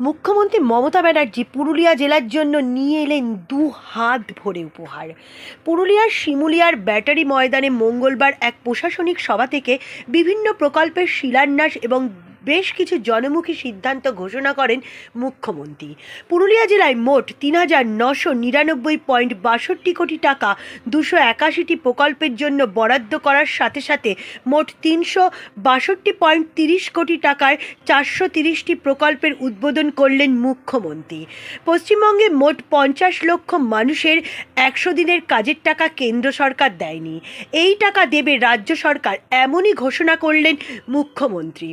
মুখ্যমন্ত্রী মমতা ব্যানার্জি পুরুলিয়া জেলার জন্য নিয়ে এলেন দু হাত ভরে উপহার। পুরুলিয়ার শিমুলিয়ার ব্যাটারি ময়দানে মঙ্গলবার এক প্রশাসনিক সভা থেকে বিভিন্ন প্রকল্পের শিলান্যাস এবং বেশ কিছু জনমুখী সিদ্ধান্ত ঘোষণা করেন মুখ্যমন্ত্রী। পুরুলিয়া জেলায় মোট তিন হাজার নশো নিরানব্বই পয়েন্ট বাষট্টি কোটি টাকা দুশো একাশিটি প্রকল্পের জন্য বরাদ্দ করার সাথে সাথে মোট তিনশো বাষট্টি পয়েন্ট তিরিশ কোটি টাকার চারশো তিরিশটি প্রকল্পের উদ্বোধন করলেন মুখ্যমন্ত্রী। পশ্চিমবঙ্গে মোট পঞ্চাশ লক্ষ মানুষের একশো দিনের কাজের টাকা কেন্দ্র সরকার দেয়নি। এই টাকা দেবে রাজ্য সরকার, এমনই ঘোষণা করলেন মুখ্যমন্ত্রী।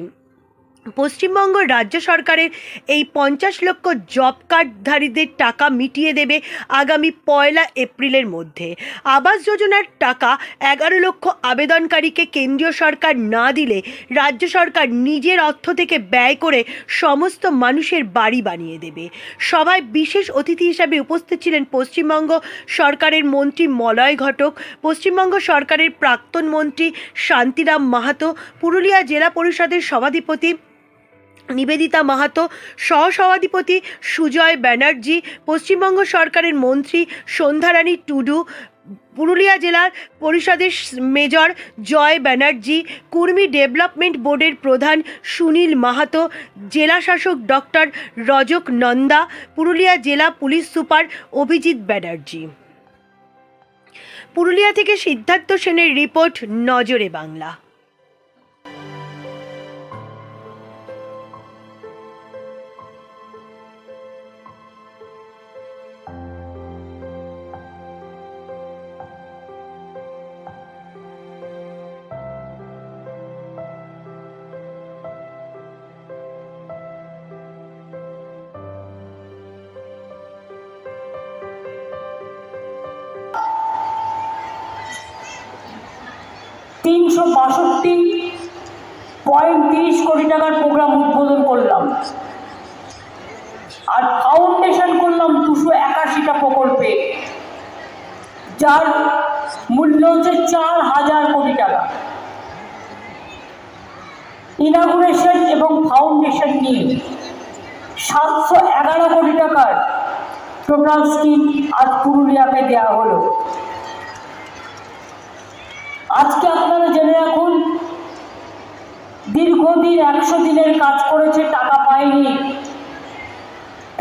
পশ্চিমবঙ্গ রাজ্য সরকারের এই পঞ্চাশ লক্ষ জব কার্ডধারীদের টাকা মিটিয়ে দেবে আগামী পয়লা এপ্রিলের মধ্যে। আবাস যোজনার টাকা এগারো লক্ষ আবেদনকারীকে কেন্দ্রীয় সরকার না দিলে রাজ্য সরকার নিজের অর্থ থেকে ব্যয় করে সমস্ত মানুষের বাড়ি বানিয়ে দেবে। সভায় বিশেষ অতিথি হিসাবে উপস্থিত ছিলেন পশ্চিমবঙ্গ সরকারের মন্ত্রী মলয় ঘটক, পশ্চিমবঙ্গ সরকারের প্রাক্তন মন্ত্রী শান্তিরাম মাহাতো, পুরুলিয়া জেলা পরিষদের সভাধিপতি নিবেদিতা মাহাতো, সহসভাধিপতি সুজয় ব্যানার্জি, পশ্চিমবঙ্গ সরকারের মন্ত্রী সন্ধ্যারানী টুডু, পুরুলিয়া জেলার পরিষদের মেজর জয় ব্যানার্জি, কুর্মী ডেভেলপমেন্ট বোর্ডের প্রধান সুনীল মাহাতো, জেলা শাসক ডক্টর রজক নন্দা, পুরুলিয়া জেলা পুলিশ সুপার অভিজিৎ ব্যানার্জি। পুরুলিয়া থেকে সিদ্ধার্থ সেনের রিপোর্ট, নজরে বাংলা। তিনশো বাষট্টি পয়েন্ট তিরিশ কোটি টাকার প্রোগ্রাম উদ্বোধন করলাম। আর ফাউন্ডেশন করলাম দুশো একাশিটা প্রকল্পে, যার মূল্য হচ্ছে চার হাজার কোটি টাকা। ইনাগুরেশন এবং ফাউন্ডেশন নিয়ে সাতশো এগারো কোটি টাকার টোটাল স্কিম আজ পুরুলিয়াকে দেওয়া হলো। আজকে আপনারা জেনে রাখুন, দীর্ঘদিন একশো দিনের কাজ করেছে, টাকা পায়নি।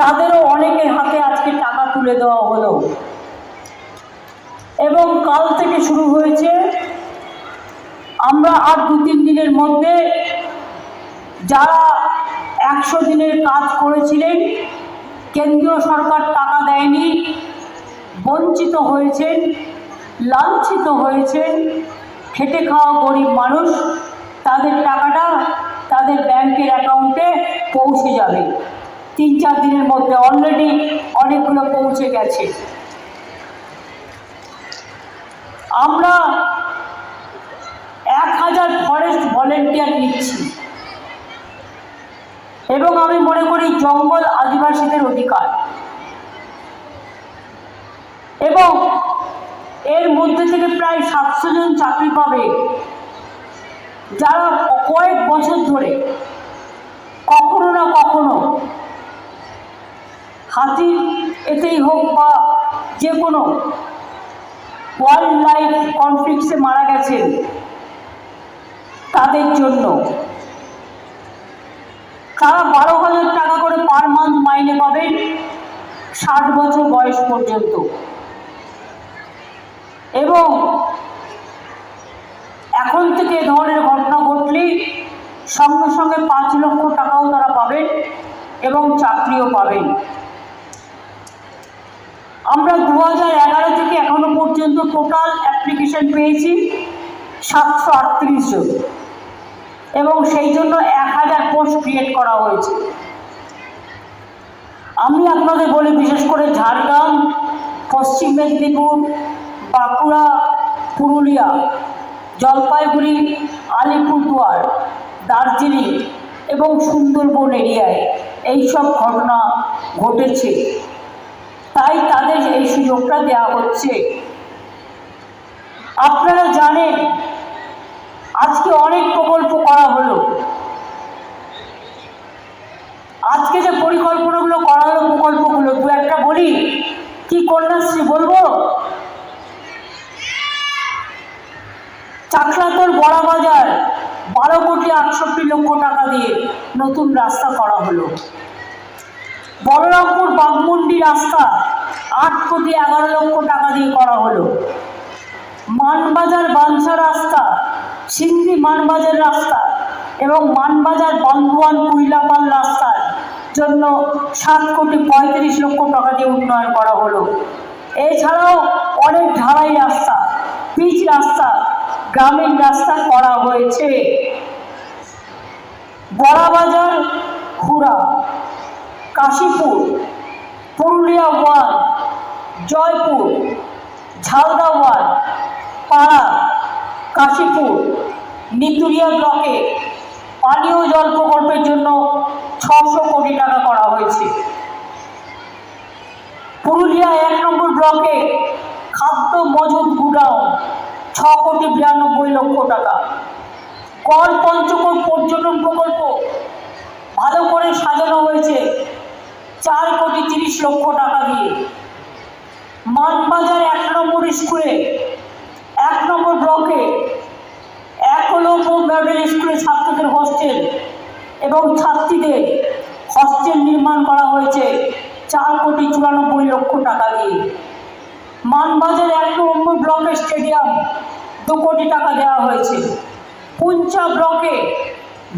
তাদেরও অনেকের হাতে আজকে টাকা তুলে দেওয়া হলো। এবং কাল থেকে শুরু হয়েছে, আমরা আর দু তিন দিনের মধ্যে যারা একশো দিনের কাজ করেছিলেন, কেন্দ্রীয় সরকার টাকা দেয়নি, বঞ্চিত হয়েছেন লাঞ্ছিত হয়েছেন খেটে খাওয়া গরিব মানুষ, তাদের টাকাটা তাদের ব্যাংকের অ্যাকাউন্টে পৌঁছে যাবে। তিন চার দিনের মধ্যে অলরেডি অনেকগুলো পৌঁছে গেছে। আমরা এক হাজার ফরেস্ট ভলেন্টিয়ার নিচ্ছি। এবং আমি মনে করি জঙ্গল আদিবাসীদের অধিকার। এবং এর মধ্যে থেকে প্রায় সাতশো জন চাকরি পাবে। যারা কয়েক বছর ধরে কখনো না কখনো হাতি এতেই হোক বা যে কোনো ওয়াইল্ড লাইফ কনফ্লিক্টসে মারা গেছেন, তাদের জন্য তারা বারো হাজার টাকা করে পার মান্থ মাইনে পাবেন ষাট বছর বয়স পর্যন্ত। এবং এখন থেকে এ ধরনের ঘটনা ঘটলেই সঙ্গে সঙ্গে পাঁচ লক্ষ টাকাও তারা পাবেন এবং চাকরিও পাবেন। আমরা দু হাজার এগারো থেকে এখনও পর্যন্ত টোটাল অ্যাপ্লিকেশন পেয়েছি সাতশো আটত্রিশ জন এবং সেই জন্য এক হাজার পোস্ট ক্রিয়েট করা হয়েছে। আমি আপনাদের বলি, বিশেষ করে ঝাড়গ্রাম, পশ্চিম মেদিনীপুর বাঁকুড়া পুরুলিয়া, জলপাইগুড়ি, আলিপুরদুয়ার, দার্জিলিং এবং সুন্দরবন এরিয়ায় এইসব ঘটনা ঘটেছে। তাই তাদের এই সুযোগটা দেওয়া হচ্ছে। আপনারা জানেন, আজকে অনেক প্রকল্প করা হলো। আজকে যে পরিকল্পনাগুলো করা হলো প্রকল্পগুলো, দু একটা বলি। কি কন্যাশ্রী বলব? আটষট্টি লক্ষ টাকা দিয়ে নতুন রাস্তা করা হলো। বলরামপুর বাগমুন্ডি রাস্তা আট কোটি এগারো লক্ষ টাকা দিয়ে করা হলো। মানবাজার বাঞ্ছা রাস্তা সিন্ধি মানবাজার রাস্তা এবং মানবাজার বন্ধুয়ান কুইলাপাল রাস্তার জন্য সাত কোটি পঁয়ত্রিশ লক্ষ টাকা দিয়ে উন্নয়ন করা হলো। এছাড়াও অনেক ঢালাই রাস্তা, পিচ রাস্তা, গ্রামীণ রাস্তা করা হয়েছে। বড়াবাজার খুড়া, কাশীপুর, পুরুলিয়া ওয়ান জয়পুর, ঝালদা ওয়ান পাড়া, কাশীপুর, নিতুরিয়া ব্লকে পানীয় জল প্রকল্পের জন্য ছশো কোটি টাকা করা হয়েছে। পুরুলিয়া এক নম্বর ব্লকে খাদ্য মজুদ গুডাউন, ছ কোটি বিরানব্বই লক্ষ টাকা। কল পঞ্চকোট পর্যটন প্রকল্প। ভালো করে সাজানো হয়েছে। চার কোটি তিরিশ লক্ষ টাকা দিয়ে। মানবাজার এক নম্বর স্কুলে, এক নম্বর ব্লকে একলব্য মডেল স্কুলে ছাত্রদের হস্টেল এবং ছাত্রীদের হস্টেল নির্মাণ করা হয়েছে চার কোটি চুরানব্বই লক্ষ টাকা দিয়ে। মানবাজার এক নম্বর ব্লকের স্টেডিয়াম দু কোটি টাকা দেওয়া হয়েছে। পুঞ্চা ব্লকে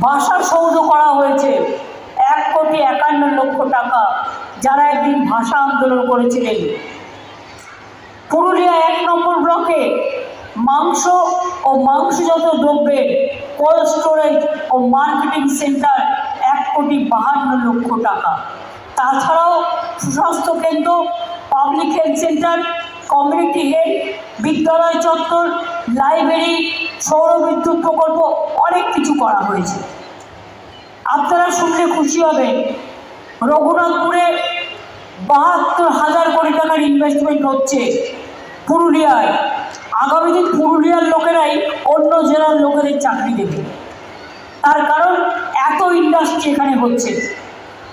ভাষা সৌধ করা হয়েছে। এক কোটি একান্ন লক্ষ টাকা যারা একদিন ভাষা আন্দোলন করেছিলেন। পুরুলিয়া এক নম্বর ব্লকে মাংস ও মাংসজাত দ্রব্যের কোল্ড স্টোরেজ ও মার্কেটিং সেন্টার এক কোটি বাহান্ন লক্ষ টাকা। তাছাড়াও সুস্বাস্থ্য কেন্দ্র, public health centre community health বিদ্যালয় চত্বর লাইব্রেরি সৌর বিদ্যুৎ প্রকল্প অনেক কিছু করা হয়েছে। আপনারা শুনলে খুশি হবেন, রঘুনাথপুরে বাহাত্তর হাজার কোটি টাকার ইনভেস্টমেন্ট হচ্ছে পুরুলিয়ায়। আগামী দিন পুরুলিয়ার লোকেরাই অন্য জেলার লোকেদের চাকরি দেবে। তার কারণ এত ইন্ডাস্ট্রি এখানে হচ্ছে।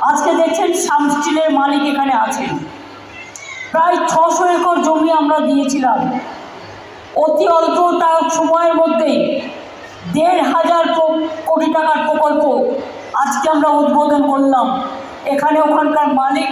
আজকে দেখছেন সাম স্টিলের মালিক এখানে আছেন। প্রায় ছশো একর জমি আমরা দিয়েছিলাম। অতি অল্প তার সময়ের মধ্যেই দেড় হাজার কোটি টাকার প্রকল্প আজকে আমরা উদ্বোধন করলাম। এখানে ওখানকার মালিক